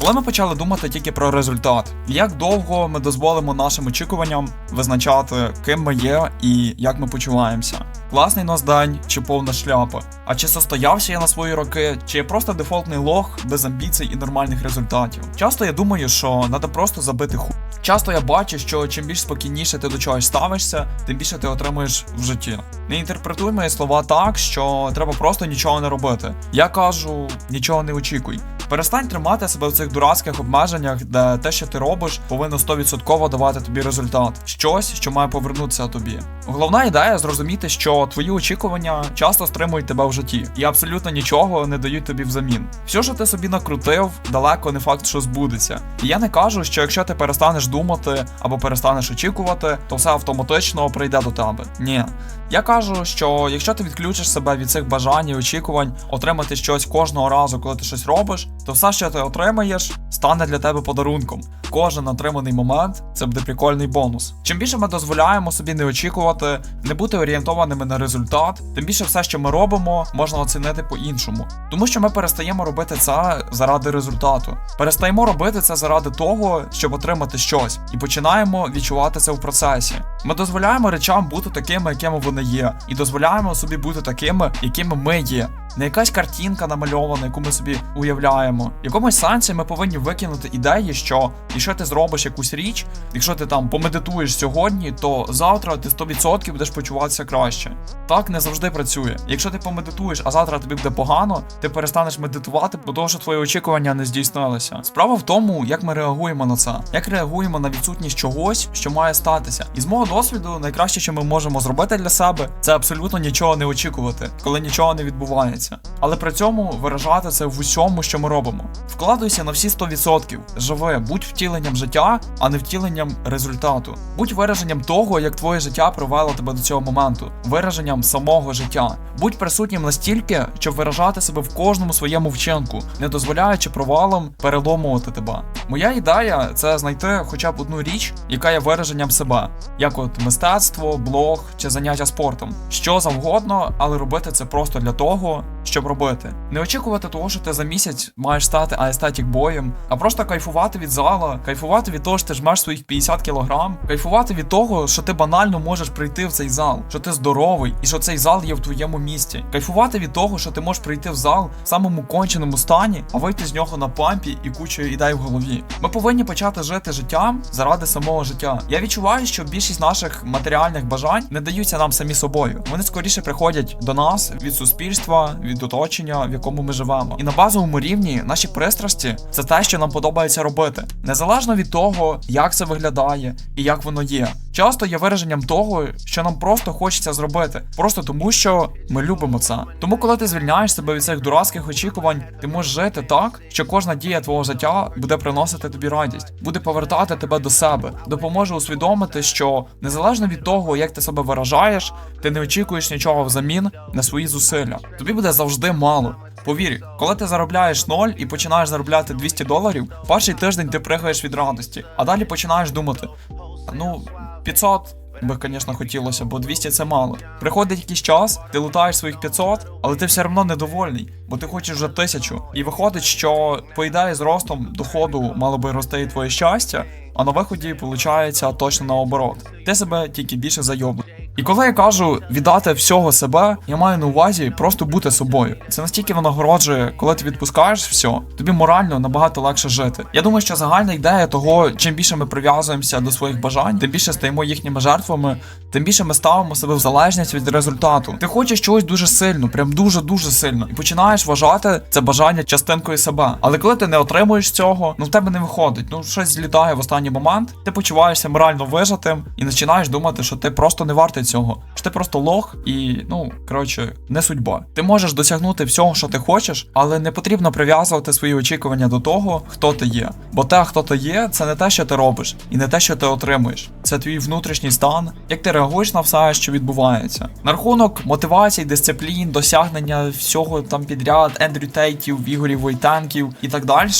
Коли ми почали думати тільки про результат, як довго ми дозволимо нашим очікуванням визначати, ким ми є і як ми почуваємося. Класний нас день чи повна шляпа. А чи состоявся я на свої роки, чи я просто дефолтний лох без амбіцій і нормальних результатів? Часто я думаю, що треба просто забити ху. Часто я бачу, що чим більш спокійніше ти до чогось ставишся, тим більше ти отримуєш в житті. Не інтерпретуй мої слова так, що треба просто нічого не робити. Я кажу, нічого не очікуй. Перестань тримати себе в цих дурацьких обмеженнях, де те, що ти робиш, повинно 100% давати тобі результат. Щось, що має повернутися тобі. Головна ідея зрозуміти, що твої очікування часто стримують тебе в житті і абсолютно нічого не дають тобі взамін. Все, що ти собі накрутив, далеко не факт, що збудеться. І я не кажу, що якщо ти перестанеш думати або перестанеш очікувати, то все автоматично прийде до тебе. Ні. Я кажу, що якщо ти відключиш себе від цих бажань і очікувань отримати щось кожного разу, коли ти щось робиш, то все, що ти отримаєш, стане для тебе подарунком. Кожен отриманий момент це буде прикольний бонус. Чим більше ми дозволяємо собі не очікувати, не бути орієнтованими на результат, тим більше все, що ми робимо, можна оцінити по-іншому. Тому що ми перестаємо робити це заради результату. Перестаємо робити це заради того, щоб отримати щось, і починаємо відчувати це в процесі. Ми дозволяємо речам бути такими, якими вони є, і дозволяємо собі бути такими, якими ми є. Не якась картинка намальована, яку ми собі уявляємо. Якомусь сенсі ми повинні викинути ідеї, що якщо ти зробиш якусь річ, якщо ти там помедитуєш сьогодні, то завтра ти 100% будеш почуватися краще. Так не завжди працює. Якщо ти помедитуєш, а завтра тобі буде погано, ти перестанеш медитувати, бо того, що твої очікування не здійснилися. Справа в тому, як ми реагуємо на це, як реагуємо на відсутність чогось, що має статися. І з мого досвіду, найкраще, що ми можемо зробити для себе, це абсолютно нічого не очікувати, коли нічого не відбувається. Але при цьому виражати це в усьому, що ми робимо. Вкладуйся на всі 100%. Живи, будь втіленням життя, а не втіленням результату. Будь вираженням того, як твоє життя привело тебе до цього моменту, вираженням самого життя. Будь присутнім настільки, щоб виражати себе в кожному своєму вчинку, не дозволяючи провалам переломувати тебе. Моя ідея це знайти хоча б одну річ, яка є вираженням себе, як от мистецтво, блог чи заняття спортом. Що завгодно, але робити це просто для того, щоб робити. Не очікувати того, що ти за місяць маєш стати аестетік боєм, а просто кайфувати від зала, кайфувати від того, що ти жмеш своїх 50 кілограм, кайфувати від того, що ти банально можеш прийти в цей зал, що ти здоровий і що цей зал є в твоєму місті. Кайфувати від того, що ти можеш прийти в зал в самому конченому стані, а вийти з нього на пампі і кучою ідей в голові. Ми повинні почати жити життям заради самого життя. Я відчуваю, що більшість наших матеріальних бажань не даються нам самі собою. Вони скоріше приходять до нас від суспільства, від оточення, в якому ми живемо. І на базовому рівні наші пристрасті це те, що нам подобається робити, незалежно від того, як це виглядає і як воно є. Часто є вираженням того, що нам просто хочеться зробити, просто тому, що ми любимо це. Тому, коли ти звільняєш себе від цих дурацьких очікувань, ти можеш жити так, що кожна дія твого життя буде приносити тобі радість, буде повертати тебе до себе, допоможе усвідомити, що незалежно від того, як ти себе виражаєш, ти не очікуєш нічого взамін на свої зусилля. Тобі буде завжди мало. Повір, коли ти заробляєш 0 і починаєш заробляти 200 доларів, перший тиждень ти пригаєш від радості, а далі починаєш думати: ну, 500 би, звісно, хотілося, бо 200 це мало. Приходить якийсь час, ти лутаєш своїх 500, але ти все одно недовольний, бо ти хочеш вже тисячу. І виходить, що по ідеї з ростом доходу мало би рости твоє щастя, а на виході виходить точно наоборот. Ти себе тільки більше зайобуєш. І коли я кажу віддати всього себе, я маю на увазі просто бути собою. Це настільки винагороджує, коли ти відпускаєш все, тобі морально набагато легше жити. Я думаю, що загальна ідея того, чим більше ми прив'язуємося до своїх бажань, тим більше стаємо їхніми жертвами, тим більше ми ставимо себе в залежність від результату. Ти хочеш чогось дуже сильно, прям дуже дуже сильно, і починаєш вважати це бажання частинкою себе. Але коли ти не отримуєш цього, ну в тебе не виходить. Ну щось злітає в останній момент, ти почуваєшся морально вижатим і починаєш думати, що ти просто не вартий цього. Що ти просто лох і, ну, коротше, не судьба. Ти можеш досягнути всього, що ти хочеш, але не потрібно прив'язувати свої очікування до того, хто ти є. Бо те, хто ти є, це не те, що ти робиш, і не те, що ти отримуєш. Це твій внутрішній стан, як ти реагуєш на все, що відбувається. На рахунок мотивацій, дисциплін, досягнення всього там підряд, Ендрю Тейтів, Ігорів Войтенків і так далі,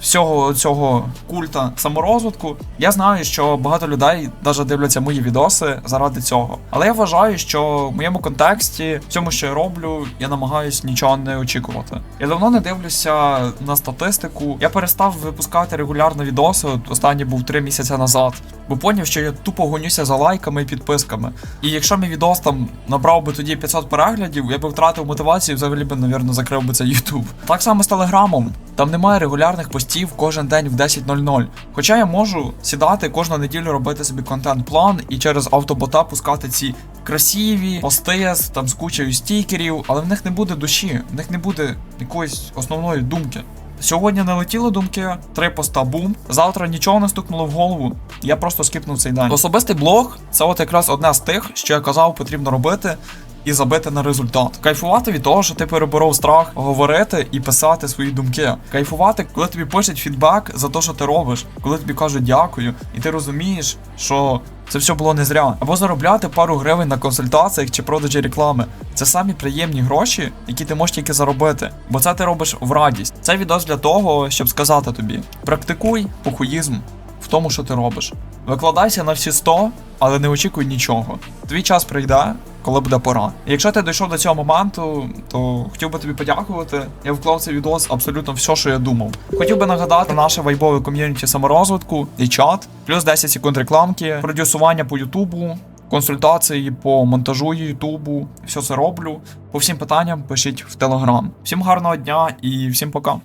всього цього культа саморозвитку. Я знаю, що багато людей навіть дивляться мої відоси заради цього. Але я вважаю, що в моєму контексті, в цьому, що я роблю, я намагаюсь нічого не очікувати. Я давно не дивлюся на статистику. Я перестав випускати регулярно відоси. Останній був 3 місяці назад, бо поняв, що я тупо гонюся за лайками і підписками. І якщо мій відос там набрав би тоді 500 переглядів, я би втратив мотивацію і взагалі би, навірно, закрив би цей YouTube. Так само з телеграмом. Там немає регулярних постів кожен день в 10.00. Хоча я можу сідати кожну неділю робити собі контент-план і через автобота пускати ці красиві пости з там з кучею стікерів, але в них не буде душі, в них не буде якоїсь основної думки. Сьогодні налетіли думки, три поста бум. Завтра нічого не стукнуло в голову. Я просто скипнув цей день. Особистий блог це от якраз одне з тих, що я казав, потрібно робити. І забити на результат. Кайфувати від того, що ти переборов страх говорити і писати свої думки. Кайфувати, коли тобі пишуть фідбек за те, що ти робиш, коли тобі кажуть дякую, і ти розумієш, що це все було не зря. Або заробляти пару гривень на консультаціях чи продажі реклами. Це самі приємні гроші, які ти можеш тільки заробити. Бо це ти робиш в радість. Це відос для того, щоб сказати тобі: практикуй похуїзм в тому, що ти робиш. Викладайся на всі 100, але не очікуй нічого. Твій час прийде, коли буде пора. Якщо ти дійшов до цього моменту, то хотів би тобі подякувати. Я вклав цей відос абсолютно все, що я думав. Хотів би нагадати наше вайбове ком'юніті саморозвитку і чат, плюс 10 секунд рекламки, продюсування по Ютубу. Консультації по монтажу Ютубу, все це роблю. По всім питанням пишіть в Телеграм. Всім гарного дня і всім пока.